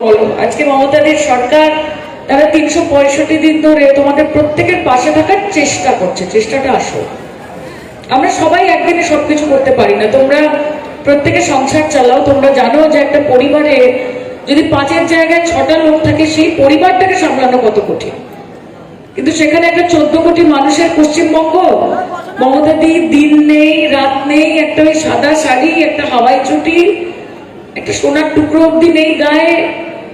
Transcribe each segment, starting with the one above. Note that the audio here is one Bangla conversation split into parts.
বলো, আজকে মমতাদের সরকার, তারা তিনশো পঁয়ষট্টি দিন ধরে তোমাদের প্রত্যেকের পাশে থাকার চেষ্টা করছে। চেষ্টাটা আসো আমরা সবাই একদিনে সবকিছু করতে পারি না। তোমরা প্রত্যেকে সংসার চালাও। তোমরা জানো যে একটা পরিবারে যদি পাঁচের জায়গায় ছটা লোক থাকে, সেই পরিবারটাকে সামলানো কত কঠিন। কিন্তু সেখানে একটা চোদ্দ কোটি মানুষের পশ্চিমবঙ্গ। মমতা দি দিন নেই, রাত নেই, একটা ওই সাদা শাড়ি, একটা হাওয়াই চুটি একটা সোনার টুকরো অব্দি নেই গায়ে,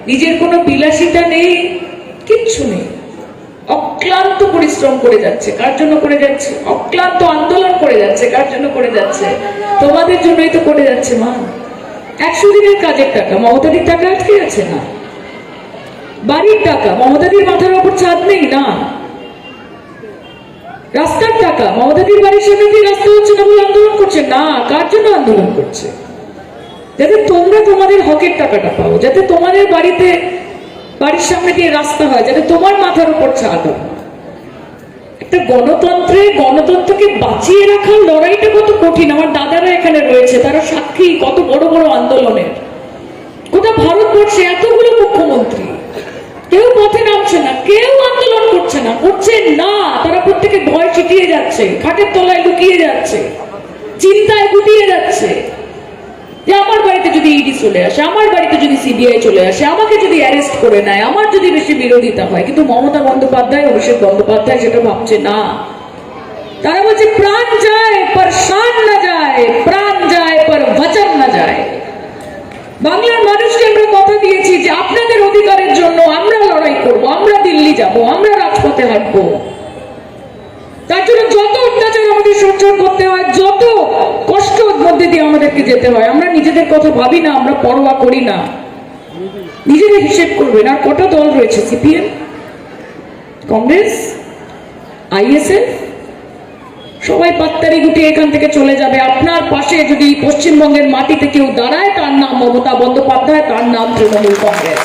নিজের কোনো বিলাসিতা নেই, কিচ্ছু নেই। অক্লান্ত পরিশ্রম করে যাচ্ছে, কার জন্য করে যাচ্ছে? অক্লান্ত আন্দোলন করে যাচ্ছে, কার জন্য করে যাচ্ছে? তোমাদের জন্যই তো করে যাচ্ছে, মা। একশো দিনের কাজের টাকা, মমতাদির টাকা আটকে আছে না? বাড়ির টাকা, মমতাদির মাথার ওপর ছাদ নেই না? রাস্তার টাকা, মমতাদির বাড়ির সামনে দিয়ে রাস্তা হচ্ছে না বলে আন্দোলন করছে? না, কার জন্য আন্দোলন করছে? যাতে তোমরা তোমাদের হকের টাকাটা পাও, যাতে তোমাদের বাড়িতে, বাড়ির সামনে দিয়ে রাস্তা হয়, যাতে তোমার মাথার উপর ছাদ একটা গণতন্ত্রে, গণতন্ত্রকে বাঁচিয়ে রাখার লড়াইটা কত কঠিন। আমার দাদারা এখানে রয়েছে, তারা সাক্ষী, কত বড় বড় আন্দোলনের। গোটা ভারতবর্ষে এতগুলো মুখ্যমন্ত্রী। কেউ পথে নামছে না, কেউ আন্দোলন করছে না করছে না। তারা প্রত্যেকে ভয় ছিটিয়ে যাচ্ছে, খাটের তলায় লুকিয়ে যাচ্ছে চিন্তায় গুটিয়ে যাচ্ছে যে আমার বাড়িতে যদি ইডি চলে আসে, আমার বাড়িতে যদি সিবিআই চলে আসে, আমাকে যদি অ্যারেস্ট করে নেয়, আমার যদি বেশি বিরোধিতা হয়, কিন্তু মমতা বন্দ্যোপাধ্যায়, অভিষেক বন্দ্যোপাধ্যায় সেটা ভাবছে না। তারা বলছে, প্রাণ যায়, পর শান না যায়, প্রাণ যায়, পর বচন না যায়। বাংলার মানুষকে আমরা কথা দিয়েছি যে, আপনাদের অধিকারের জন্য আমরা লড়াই করব, আমরা দিল্লি যাব, আমরা রাজপথে হাঁটবো। তার জন্য যত অত্যাচার আমাদের সহ্য করতে হয় যত কষ্ট মধ্যে দিয়ে আমাদেরকে যেতে হয়। আমরা নিজেদের কথা ভাবি না, আমরা পরোয়া করি না। নিজেদের হিসেব করবেন। আর কটা দল রয়েছে? সিপিএম? কংগ্রেস? আইএসএফ সবাই পাত্তারি গুটিয়ে এখান থেকে চলে যাবে। আপনার পাশে যদি পশ্চিমবঙ্গের মাটিতে কেউ দাঁড়ায়, তার নাম মমতা বন্দ্যোপাধ্যায়, তার নাম তৃণমূল কংগ্রেস।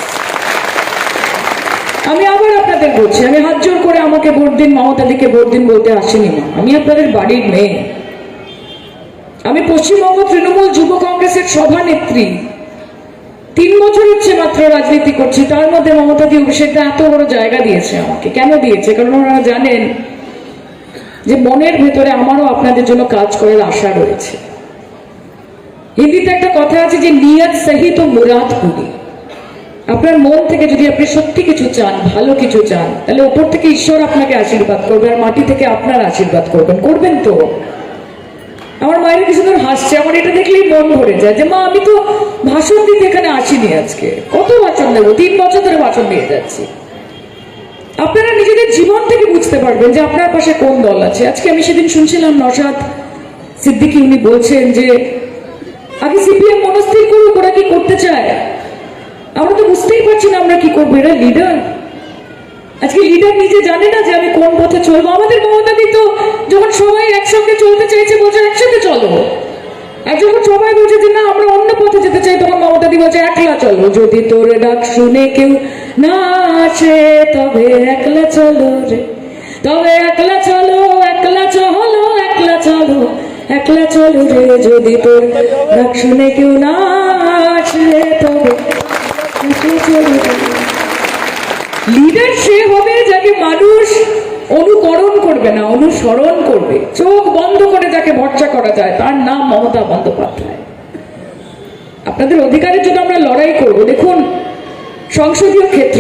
আমি আবার আপনাদের বলছি, আমি হাত জোর করে আমাকে ভোট দিন মমতাদিকে ভোট দিন বলতে আসিনি। মা আমি আপনাদের বাড়ির মেয়ে। আমি পশ্চিমবঙ্গ তৃণমূল যুব কংগ্রেসের সভানেত্রী তিন বছর হচ্ছে মাত্র রাজনীতি করছি, তার মধ্যে মমতাদি অভিষেকটা এত বড় জায়গা দিয়েছে আমাকে। কেন দিয়েছে? কারণ ওনারা জানেন যে মনের ভেতরে আমারও আপনাদের জন্য কাজ করার আশা রয়েছে। হিন্দিতে একটা কথা আছে যে, নিয়ত সহি তো মুরাদ পুরি আপনার মন থেকে যদি আপনি সত্যি কিছু চান, ভালো কিছু চান, তাহলে উপর থেকে ঈশ্বর আপনাকে আশীর্বাদ করবে আর মাটি থেকে আপনার আশীর্বাদ করবেন। করবেন তো? আমার মায়ের কি সুন্দর হাসছে, আমার এটা দেখলেই মন ভরে যায় যে, মা, আমি তো ভাষণ দিতে এখানে আসিনি আজকে। কত ভাষণ দেবো? তিন বছর ধরে ভাষণ দিয়ে যাচ্ছি। আপনারা নিজেদের জীবন থেকে বুঝতে পারবেন যে আপনার পাশে কোন দল আছে। আজকে আমি সেদিন শুনছিলাম নসাদ সিদ্দিকি, উনি বলছেন যে, আগে সিপিএম মনস্থির করুক, ওরা কি করতে চায়? আমরা তো বুঝতেই পারছি না আমরা কি করব। এরা লিডার আজকে লিডার নিজে জানে না যে আমি কোন পথে চলবো। আমাদের মমতাদি তো যখন সবাই একসঙ্গে চলতে চাইছে, বলছে একসাথে চলো। আর যখন সবাই বলছে যে না, আমরা অন্য পথে যেতে চাই, তখন মমতাদি বলছে, একলা চলো। যদি তোর ডাক শুনে কেউ না আসে, তবে একলা চলো রে। তবে একলা চলো একলা চলো একলা চলো একলা চলো রে। যদি তোর ডাক শুনে কেউ না আসে, তবে একলা চলো লিডার সে হবে যাকে মানুষ অনুকরণ করবে না, অনুসরণ করবে। চোখ বন্ধ করে যাকে ভরসা করা যায়, তার নাম মমতা বন্দ্যোপাধ্যায়। আপনাদের অধিকারের জন্য আমরা লড়াই করব। দেখুন, সংসদীয় ক্ষেত্র